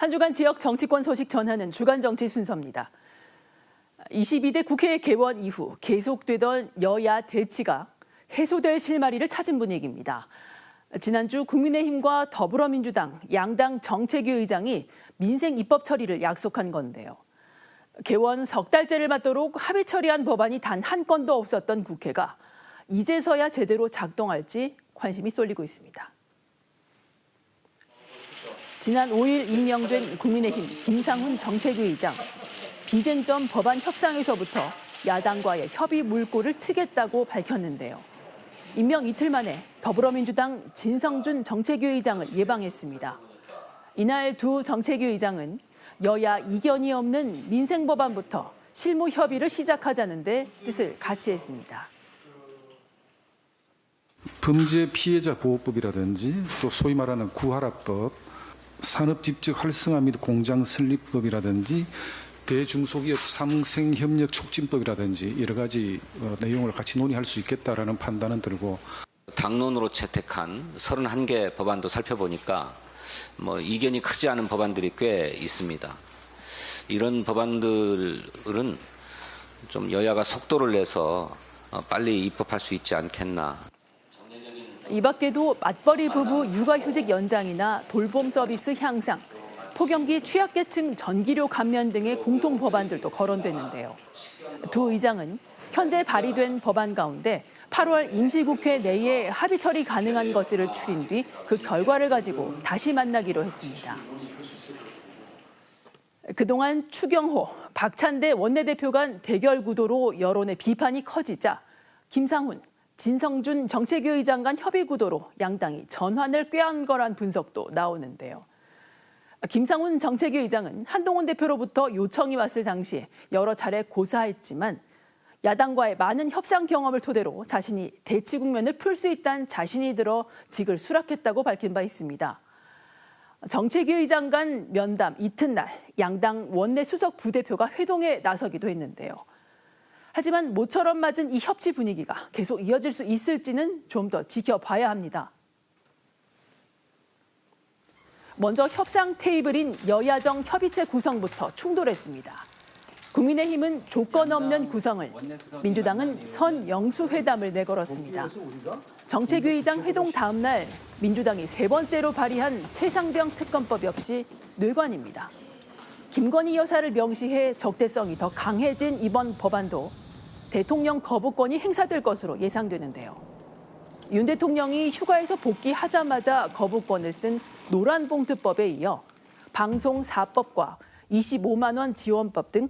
한 주간 지역 정치권 소식 전하는 주간 정치 순서입니다. 22대 국회 개원 이후 계속되던 여야 대치가 해소될 실마리를 찾은 분위기입니다. 지난주 국민의힘과 더불어민주당 양당 정책위 의장이 민생 입법 처리를 약속한 건데요. 개원 석 달째를 맞도록 합의 처리한 법안이 단 한 건도 없었던 국회가 이제서야 제대로 작동할지 관심이 쏠리고 있습니다. 지난 5일 임명된 국민의힘 김상훈 정책위 의장. 비쟁점 법안 협상에서부터 야당과의 협의 물꼬를 트겠다고 밝혔는데요. 임명 이틀 만에 더불어민주당 진성준 정책위 의장을 예방했습니다. 이날 두 정책위 의장은 여야 이견이 없는 민생 법안부터 실무 협의를 시작하자는데 뜻을 같이 했습니다. 범죄 피해자 보호법이라든지 또 소위 말하는 구하라법, 산업 집적 활성화 및 공장 설립법이라든지 대중소기업 상생협력 촉진법이라든지 여러 가지 어, 내용을 같이 논의할 수 있겠다라는 판단은 들고 당론으로 채택한 31개 법안도 살펴보니까 뭐 이견이 크지 않은 법안들이 꽤 있습니다. 이런 법안들은 좀 여야가 속도를 내서 어, 빨리 입법할 수 있지 않겠나 이 밖에도 맞벌이 부부 육아휴직 연장이나 돌봄 서비스 향상, 폭염기 취약계층 전기료 감면 등의 공통 법안들도 거론되는데요. 두 의장은 현재 발의된 법안 가운데 8월 임시국회 내에 합의 처리 가능한 것들을 추린 뒤 그 결과를 가지고 다시 만나기로 했습니다. 그동안 추경호, 박찬대 원내대표 간 대결 구도로 여론의 비판이 커지자 김상훈, 진성준 정책위 의장 간 협의 구도로 양당이 전환을 꾀한 거란 분석도 나오는데요. 김상훈 정책위 의장은 한동훈 대표로부터 요청이 왔을 당시에 여러 차례 고사했지만 야당과의 많은 협상 경험을 토대로 자신이 대치 국면을 풀 수 있다는 자신이 들어 직을 수락했다고 밝힌 바 있습니다. 정책위 의장 간 면담 이튿날 양당 원내 수석 부대표가 회동에 나서기도 했는데요. 하지만 모처럼 맞은 이 협치 분위기가 계속 이어질 수 있을지는 좀 더 지켜봐야 합니다. 먼저 협상 테이블인 여야정 협의체 구성부터 충돌했습니다. 국민의힘은 조건 없는 구성을, 민주당은 선영수 회담을 내걸었습니다. 정책위의장 회동 다음 날 민주당이 세 번째로 발의한 최상병 특검법 역시 뇌관입니다. 김건희 여사를 명시해 적대성이 더 강해진 이번 법안도 대통령 거부권이 행사될 것으로 예상되는데요. 윤 대통령이 휴가에서 복귀하자마자 거부권을 쓴 노란봉투법에 이어 방송 4법과 25만 원 지원법 등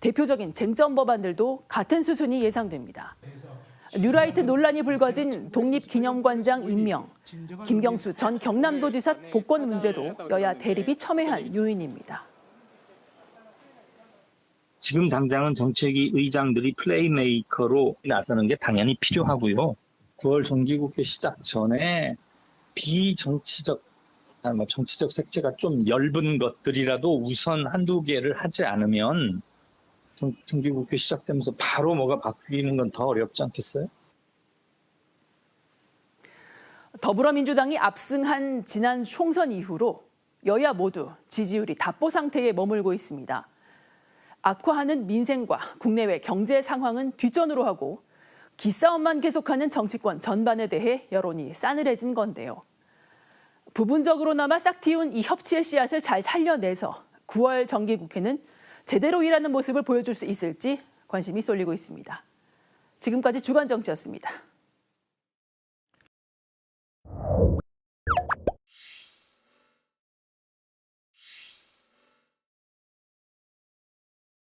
대표적인 쟁점 법안들도 같은 수순이 예상됩니다. 뉴라이트 논란이 불거진 독립기념관장 임명, 김경수 전 경남도지사 복권 문제도 여야 대립이 첨예한 요인입니다. 지금 당장은 정책위 의장들이 플레이메이커로 나서는 게 당연히 필요하고요. 9월 정기국회 시작 전에 비정치적, 아, 뭐 정치적 색채가 좀 엷은 것들이라도 우선 한두 개를 하지 않으면 정, 정기국회 시작되면서 바로 뭐가 바뀌는 건 더 어렵지 않겠어요? 더불어민주당이 압승한 지난 총선 이후로 여야 모두 지지율이 답보 상태에 머물고 있습니다. 악화하는 민생과 국내외 경제 상황은 뒷전으로 하고 기싸움만 계속하는 정치권 전반에 대해 여론이 싸늘해진 건데요. 부분적으로나마 싹 틔운 이 협치의 씨앗을 잘 살려내서 9월 정기국회는 제대로 일하는 모습을 보여줄 수 있을지 관심이 쏠리고 있습니다. 지금까지 주간 정치였습니다.